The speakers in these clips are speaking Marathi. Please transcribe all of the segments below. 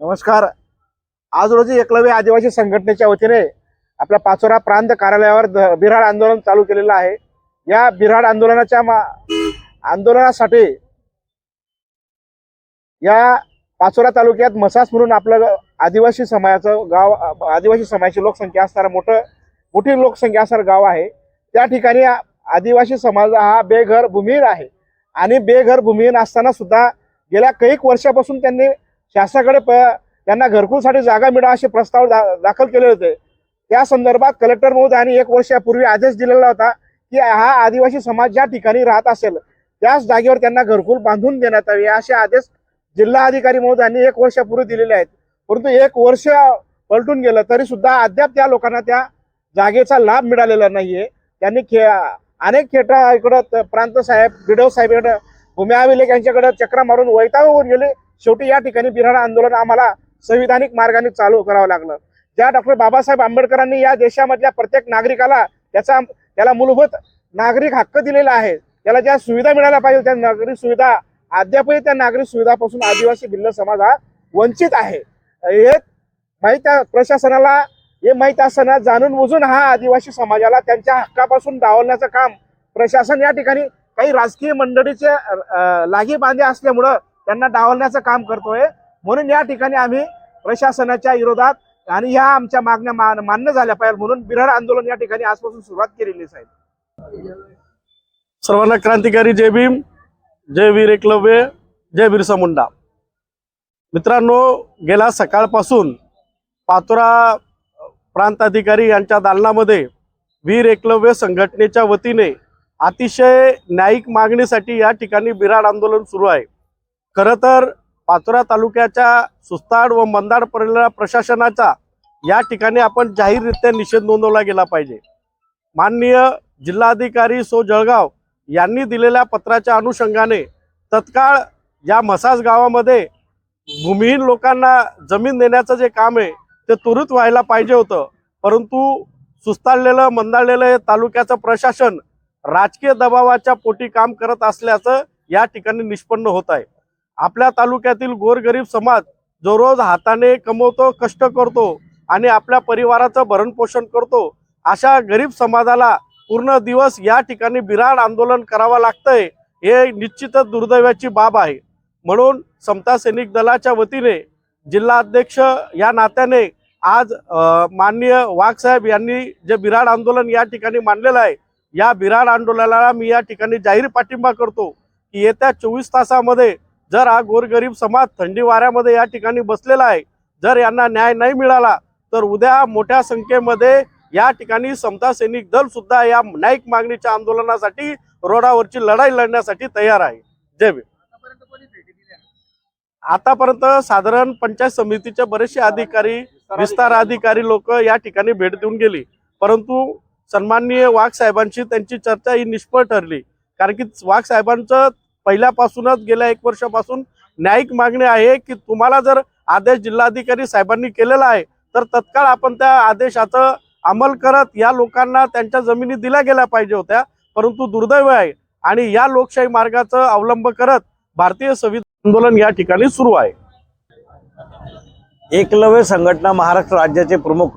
नमस्कार. आज रोजी एकलव्य आदिवासी संघटनेच्या वतीने आपल्या पाचोरा प्रांत कार्यालयावर बिऱ्हाड आंदोलन चालू केलेलं आहे. या बिऱ्हाड आंदोलनाच्या आंदोलनासाठी या पाचोरा तालुक्यात मसास म्हणून आपलं आदिवासी समाजाचं गाव आदिवासी समाजाची लोकसंख्या असणारं मोठं मोठी लोकसंख्या असणारं गाव आहे. त्या ठिकाणी आदिवासी समाज हा बेघर भूमिहीन आहे. आणि बेघर भूमिहीन असताना सुद्धा गेल्या कैक वर्षापासून त्यांनी शासनाकडे प- त्यांना घरकुलसाठी जागा मिळावा असे प्रस्ताव दा- दाखल केले होते. त्या संदर्भात कलेक्टर महोदयांनी एक वर्षापूर्वी आदेश दिलेला होता की हा आदिवासी समाज ज्या ठिकाणी राहत असेल त्याच जागेवर त्यांना घरकुल बांधून देण्यात यावे असे आदेश जिल्हा अधिकारी महोदयांनी एक वर्षापूर्वी दिलेले आहेत. परंतु एक वर्ष पलटून गेलं तरी सुद्धा अद्याप त्या लोकांना त्या जागेचा लाभ मिळालेला नाहीये. त्यांनी खे अनेक खेटा इकडं प्रांत साहेब बिडव साहेब इकडं भूमी अभिलेख यांच्याकडे चक्रा मारून वैतागून गेले. शेवटी या ठिकाणी बिराडा आंदोलन आम्हाला संविधानिक मार्गाने चालू करावं लागलं. ज्या डॉक्टर बाबासाहेब आंबेडकरांनी या देशामधल्या प्रत्येक नागरिकाला त्याचा त्याला मूलभूत नागरिक हक्क दिलेला आहे. त्याला ज्या सुविधा मिळायला पाहिजे त्या नागरिक सुविधा अद्यापही त्या नागरिक सुविधापासून आदिवासी भिल्ल समाज हा वंचित आहे. हे माहीत प्रशासनाला हे माहीत असताना जाणून बुजून हा आदिवासी समाजाला त्यांच्या हक्कापासून डावलण्याचं काम प्रशासन या ठिकाणी काही राजकीय मंडळीचे लागी बांधे असल्यामुळं त्यांना डावलण्याचं काम करतोय. म्हणून या ठिकाणी आम्ही प्रशासनाच्या विरोधात आणि ह्या आमच्या मागण्या मान- मान्य झाल्या पाहिजे म्हणून बिराड आंदोलन या ठिकाणी आजपासून सुरुवात केलेली साहेब. सर्वांना क्रांतिकारी जय भीम. जय वीर एकलव्य जय बिरसा मुंडा मित्रांनो गेल्या सकाळपासून पातोरा प्रांताधिकारी यांच्या दालनामध्ये वीर एकलव्य संघटनेच्या वतीने अतिशय न्यायिक मागणीसाठी या ठिकाणी बिराड आंदोलन सुरू आहे. खरं तर पाचोरा तालुक्याच्या सुस्ताड व मंदाड पडलेल्या प्रशासनाचा या ठिकाणी आपण जाहीररित्या निषेध नोंदवला गेला पाहिजे. माननीय जिल्हाधिकारी सो जळगाव यांनी दिलेल्या पत्राच्या अनुषंगाने तत्काळ या मसाज गावामध्ये भूमिहीन लोकांना जमीन देण्याचं जे काम आहे ते त्वरित व्हायला पाहिजे होतं. परंतु सुस्ताळलेलं मंदाळलेलं हे तालुक्याचं प्रशासन राजकीय दबावाच्या पोटी काम करत असल्याचं या ठिकाणी निष्पन्न होत आहे. आपल्या तालुक्यातील गोरगरीब समाज जो रोज हाताने कमवतो कष्ट करतो आणि आपल्या परिवाराचं भरणपोषण करतो अशा गरीब समाजाला पूर्ण दिवस या ठिकाणी बिराड आंदोलन करावं लागतंय हे निश्चितच दुर्दैवाची बाब आहे. म्हणून समता सैनिक दलाच्या वतीने जिल्हा अध्यक्ष या नात्याने आज माननीय वाघसाहेब यांनी जे बिराड आंदोलन या ठिकाणी मांडलेलं आहे या बिराड आंदोलनाला मी या ठिकाणी जाहीर पाठिंबा करतो की येत्या चोवीस तासामध्ये जर हा गोरगरीब समाज थंडी वाऱ्यामध्ये या ठिकाणी बसलेला आहे जर यांना न्याय नाही मिळाला तर उद्या मोठ्या संख्येमध्ये या ठिकाणी समता सैनिक दल सुद्धा या न्यायिक मागणीच्या आंदोलनासाठी रोडावरची लढाई लढण्यासाठी तयार आहे. जय भीम. आतापर्यंत साधारण पंचायत समितीचे बरेचसे अधिकारी विस्तार अधिकारी लोक या ठिकाणी भेट देऊन गेली. परंतु सन्माननीय वाघ साहेबांशी त्यांची चर्चा ही निष्फळ ठरली. कारण की वाघ साहेबांचं पहिल्यापासूनच गेल्या एक वर्षापासून न्यायिक मागणी आहे की तुम्हाला जर आदेश जिल्हाधिकारी साहेबांनी केलेला आहे तर तत्काळ आपण त्या आदेशाचं अंमल करत या लोकांना त्यांच्या जमिनी दिल्या गेल्या पाहिजे होत्या परंतु दुर्दैव आहे. आणि या लोकशाही मार्गाचा अवलंब करत भारतीय संविधान आंदोलन या ठिकाणी सुरू आहे. एकलव्य संघटना महाराष्ट्र राज्याचे प्रमुख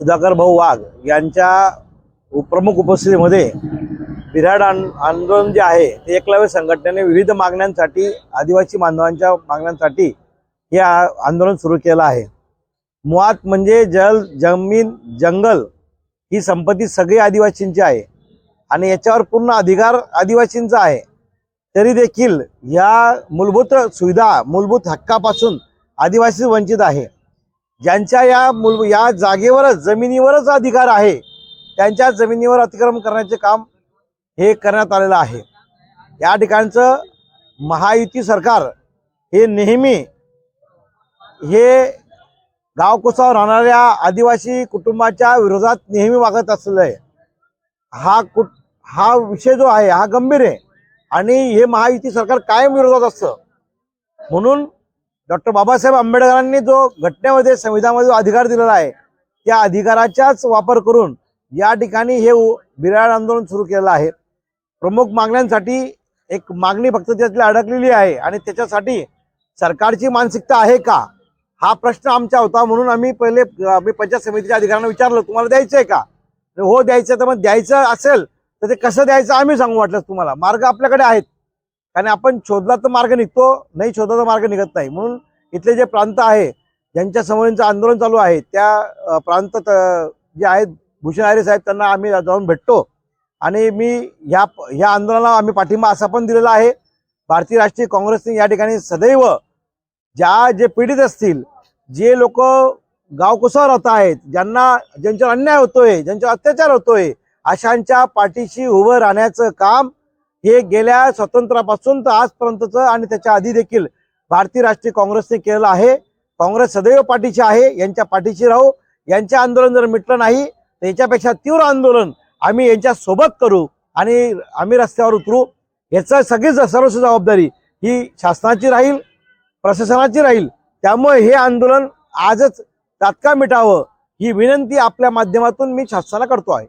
सुधाकर भाऊ वाघ यांच्या प्रमुख उपस्थितीमध्ये बिराड आंदोलन जे आहे ते एकलव्य संघटनेने विविध मागण्यांसाठी आदिवासी बांधवांच्या मागण्यांसाठी हे आंदोलन सुरू केलं आहे. मुळात म्हणजे जल जमीन जंगल ही संपत्ती सगळी आदिवासींची आहे. आणि याच्यावर पूर्ण अधिकार आदिवासींचा आहे. तरी देखील या मूलभूत सुविधा मूलभूत हक्कापासून आदिवासी वंचित आहे. ज्यांच्या या मूल या जागेवरच जमिनीवरच अधिकार आहे त्यांच्या जमिनीवर अतिक्रमण करण्याचे काम हे करण्यात आलेलं आहे. या ठिकाणचं महायुती सरकार हे नेहमी हे गावकुसावर राहणाऱ्या आदिवासी कुटुंबाच्या विरोधात नेहमी वागत असलेलं आहे हा कुट हा विषय जो आहे हा गंभीर आहे. आणि हे महायुती सरकार कायम विरोधात असतं. म्हणून डॉक्टर बाबासाहेब आंबेडकरांनी जो घटनेमध्ये संविधानामध्ये जो अधिकार दिलेला आहे त्या अधिकाराचाच वापर करून या ठिकाणी हे बिराड आंदोलन सुरू केलेलं आहे. प्रमुख मागण्यांसाठी एक मागणी फक्त त्यातली अडकलेली आहे. आणि त्याच्यासाठी सरकारची मानसिकता आहे का? हा प्रश्न आमचा होता म्हणून आम्ही पहिले आम्ही पंचायत समितीच्या अधिकाऱ्यांना विचारलं तुम्हाला द्यायचं आहे का हो द्यायचं तर मग द्यायचं असेल तर ते कसं द्यायचं आम्ही सांगू वाटलं तुम्हाला. मार्ग आपल्याकडे आहेत. कारण आपण शोधला तर मार्ग निघतो नाही शोधला तर मार्ग निघत नाही. म्हणून इथले जे प्रांत आहे ज्यांच्या समोरचं आंदोलन चालू आहे त्या प्रांत जे आहेत भूषण आरे साहेब त्यांना आम्ही जाऊन भेटतो. आणि मी ह्या ह्या आंदोलनाला आम्ही पाठिंबा असा पण दिलेला आहे. भारतीय राष्ट्रीय काँग्रेसने या ठिकाणी सदैव ज्या जे पीडित असतील जे लोक गाव कुसावर राहत आहेत ज्यांना ज्यांच्यावर अन्याय होतोय ज्यांच्यावर अत्याचार होतोय अशांच्या पाठीशी उभं राहण्याचं काम हे गेल्या स्वातंत्र्यापासून तर आजपर्यंतचं आणि त्याच्या आधी देखील भारतीय राष्ट्रीय काँग्रेसने केलेलं आहे. काँग्रेस सदैव पाठीशी आहे यांच्या पाठीशी राहू यांचे आंदोलन जर मिटलं नाही तर याच्यापेक्षा तीव्र आंदोलन आम्ही यांच्या सोबत करू आणि आम्ही रस्त्यावर उतरू. याचं सगळीच सर्वस्व जबाबदारी ही शासनाची राहील प्रशासनाची राहील. त्यामुळे हे आंदोलन आजच तात्काळ मिटावं ही विनंती आपल्या माध्यमातून मी शासनाला करतो आहे.